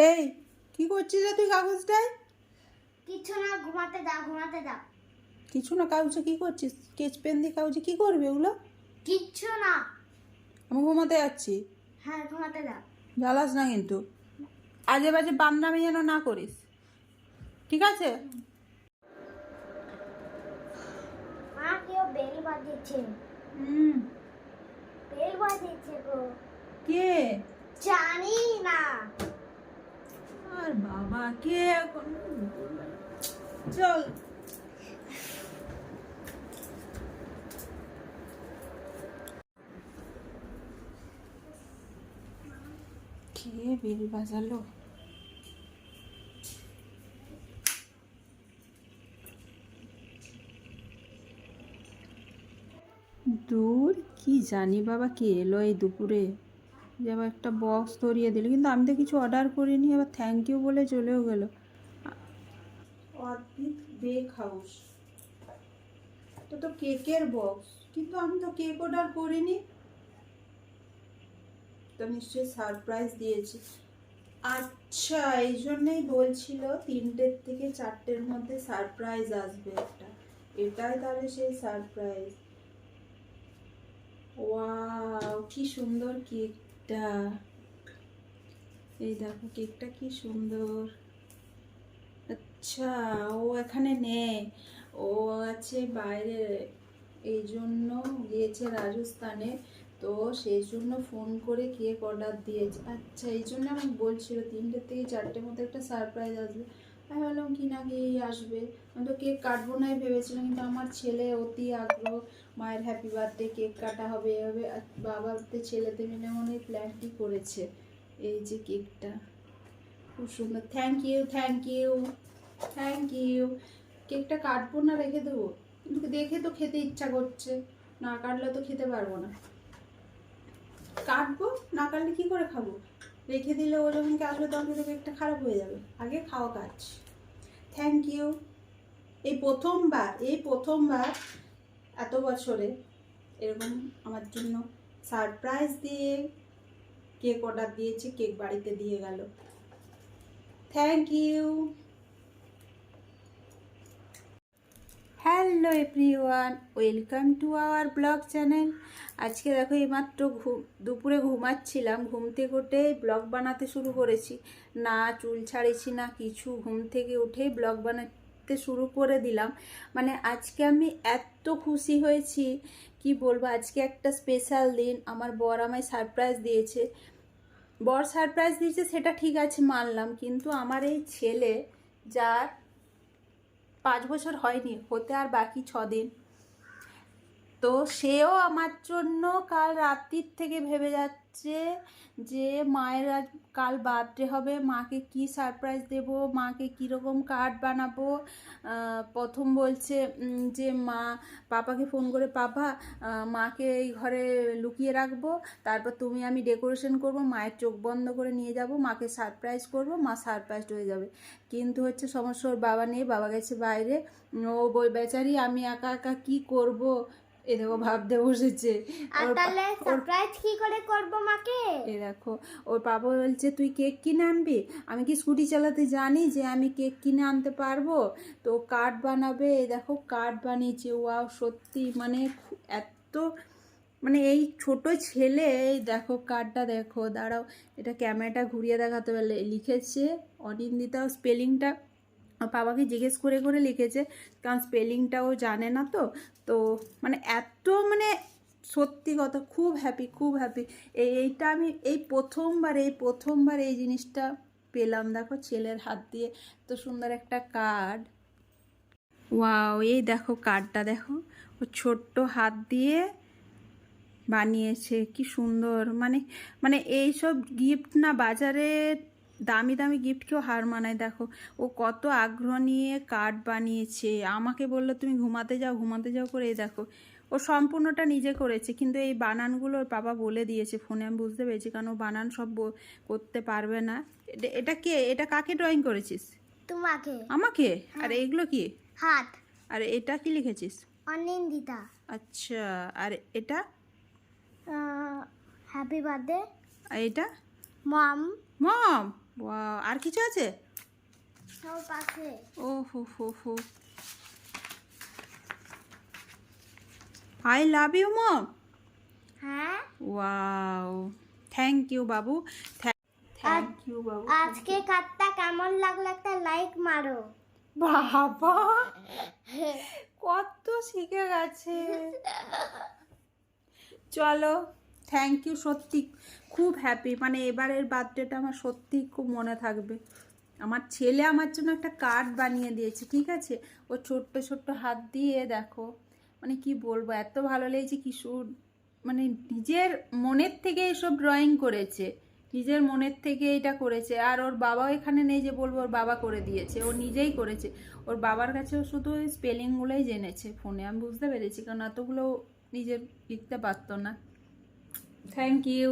এই কি করছিস রে তুই কাগজটায়? কিছু না ঘুমাতে দাও ঘুমাতে দাও। কিছু না কাগজে কি করছিস? স্কেচ পেন দিয়ে কাগজে কি করবি ওগুলো? কিচ্ছু না। আমি ঘুমাতে যাচ্ছি। হ্যাঁ ঘুমাতে দাও। জ্বালাস না কিন্তু। আজে বাজে বান্দামি যেন না করিস। ঠিক আছে? মা কেউ বেল বাজিয়েছে? হুম। বেল বাজিয়েছে গো। কে? জানি না। আর বাবা কে এখন চল। কে বেল বাজালো? দূর, কি জানি বাবা কে এলো এই দুপুরে। যে আবার একটা বক্স ধরিয়ে দিল। কিন্তু আমি তো কিছু অর্ডার করিনি, আবার থ্যাংক ইউ বলে চলেও গেল। অদ্ভিত বেক হাউস তো তো কেকের বক্স কিন্তু আমি তো কেক অর্ডার করিনি। তো নিশ্চয়ই সারপ্রাইজ দিয়েছি। আচ্ছা এই জন্যই বলছিল তিনটের থেকে চারটের মধ্যে সারপ্রাইজ আসবে একটা। এটাই তাহলে সেই সারপ্রাইজ ওয়াও কি সুন্দর কেকটা। এই দেখো, কেকটা কি সুন্দর। আচ্ছা ও এখানে নেই। ও আছে বাইরে। এই জন্য গিয়েছে রাজস্থানে। তো সেই জন্য ফোন করে কেক অর্ডার দিয়েছে। আচ্ছা এই জন্য আমি বলছিল তিনটে থেকে চারটের মধ্যে একটা সারপ্রাইজ আসবে। আমি ভাবলাম কি না কি আসবে। আমি তো কেক কাটবো নাই ভেবেছিলাম, কিন্তু আমার ছেলে অতি আগ্রহ, মায়ের হ্যাপি বার্থডে কেক কাটা হবে, এভাবে বাবাতে ছেলেতে মিলে মনে প্ল্যানটি করেছে? এই যে কেকটা। খুব সুন্দর। Thank you thank you thank you কেকটা কাটবো না রেখে দেবো? কিন্তু দেখে তো খেতে ইচ্ছা করছে। না কাটলে তো খেতে পারব না। কাটবো? না কাটলে কী করে খাব? রেখে দিলে ও যখন আসবে তখন তো একটা খারাপ হয়ে যাবে। আগে খাওয়া কাজ। থ্যাংক ইউ এই প্রথমবার এই প্রথমবার এত বছরে এরকম আমার জন্য সারপ্রাইজ দিয়ে কেক অর্ডার দিয়েছে কেক বাড়িতে দিয়ে গেল। Thank you hello everyone, welcome to our blog channel. আজকে দেখো এইমাত্র ঘুম দুপুরে ঘুমাচ্ছিলাম, ঘুম থেকে উঠে ব্লগ বানাতে শুরু করেছি। না, চুল ছাড়িয়েছি না, কিছু ঘুম থেকে উঠেই ব্লগ বানাতে শুরু করে দিলাম। মানে আজকে আমি এত খুশি হয়েছি, কি বলব, আজকে একটা স্পেশাল দিন। আমার বর আমায় সারপ্রাইজ দিয়েছে। বর সারপ্রাইজ দিয়েছে, সেটা ঠিক আছে, মানলাম। কিন্তু আমার এই ছেলে, যার পাঁচ বছর হয়নি হতে আর বাকি ছ দিন। তো সেও আমার জন্য কাল রাত্রির থেকে ভেবে যাচ্ছে যে মায়ের আজ কাল বার্থডে হবে, মাকে কি সারপ্রাইজ দেব, মাকে কীরকম কার্ড বানাবো। প্রথম বলছে যে মা, পাপাকে ফোন করে, পাপা মাকে এই ঘরে লুকিয়ে রাখব, তারপর তুমি আমি ডেকোরেশন করব, মায়ের চোখ বন্ধ করে নিয়ে যাব, মাকে সারপ্রাইজ করব, মা সারপ্রাইজ হয়ে যাবে। কিন্তু হচ্ছে সমস্যা ওর বাবা নেই, বাবা গেছে বাইরে। ও বই বেচারি, আমি একা একা কি করব? এ দেখো ভাবতে বসেছে। আর তাহলে সারপ্রাইজ কি করে করব মাকে? এ দেখো ওর বাবা বলছে তুই কেক কিনে আনবি? আমি কি স্কুটি চালাতে জানি যে আমি কেক কিনে আনতে পারব? তো কার্ড বানাবে এই দেখো কার্ড বানিয়েছে। ওয়াও সত্যি মানে এত মানে এই ছোট ছেলে এই দেখো কার্ডটা দেখো। দাঁড়াও এটা ক্যামেরাটা ঘুরিয়ে দেখাতে পারলে। লিখেছে অনিন্দিতা স্পেলিংটা বাবাকে জিজ্ঞেস করে করে লিখেছে, কারণ স্পেলিংটাও জানে না তো। তো মানে এত মানে সত্যি কথা, খুব হ্যাপি খুব হ্যাপি এই এইটা আমি এই প্রথমবার এই প্রথমবার এই জিনিসটা পেলাম। দেখো ছেলের হাত দিয়ে। তো সুন্দর একটা কার্ড ওয়াও এই দেখো কার্ডটা দেখো। ও ছোট্ট হাত দিয়ে বানিয়েছে, কি সুন্দর। মানে মানে এইসব গিফট না বাজারে দামি দামি গিফট কেউ হার মানায়। দেখো ও কত আগ্রহ নিয়ে কার্ড বানিয়েছে। আমাকে বলল তুমি ঘুমাতে যাও ঘুমাতে যাও করে এই দেখো। ও সম্পূর্ণটা নিজে করেছে কিন্তু এই বানানগুলো ওর বাবা বলে দিয়েছে। ফোনে আমি বুঝতে পেরেছি কারণ ও বানান সব করতে পারবে না। এটা- কে? এটা কাকে ড্রয়িং করেছিস? তোমাকে। আমাকে? আর এইগুলো কি? হাত। আর এটা কি লিখেছিস? অনিন্দিতা। আচ্ছা আর এটা? হ্যাপি বার্থডে আর এটা? মম। মম। আর কিছু আছে? ও হো হো হো। আই লাভ ইউ মম হ্যাঁ? ওয়াও থ্যাংক ইউ বাবু। থ্যাংক ইউ বাবু। আজকে কার্ডটা কেমন লাগল একটা লাইক মারো। বাবা! কত শিখে গেছে। চলো। থ্যাংক ইউ সত্যি খুব হ্যাপি মানে এবারের বার্থডেটা আমার সত্যি খুব মনে থাকবে। আমার ছেলে আমার জন্য একটা কার্ড বানিয়ে দিয়েছে, ঠিক আছে? ও ছোট্ট ছোট্ট হাত দিয়ে দেখো মানে কি বলব, এত ভালো লেগেছে কিশোর মানে নিজের মনের থেকে এসব ড্রয়িং করেছে। নিজের মনের থেকে এটা করেছে। আর ওর বাবাও এখানে নেই যে বলব, ওর বাবা করে দিয়েছে, ও নিজেই করেছে। ওর বাবার কাছেও শুধু ওই স্পেলিংগুলোই জেনেছে ফোনে আমি বুঝতে পেরেছি, কারণ এতগুলো নিজে লিখতে পারতো না। Thank you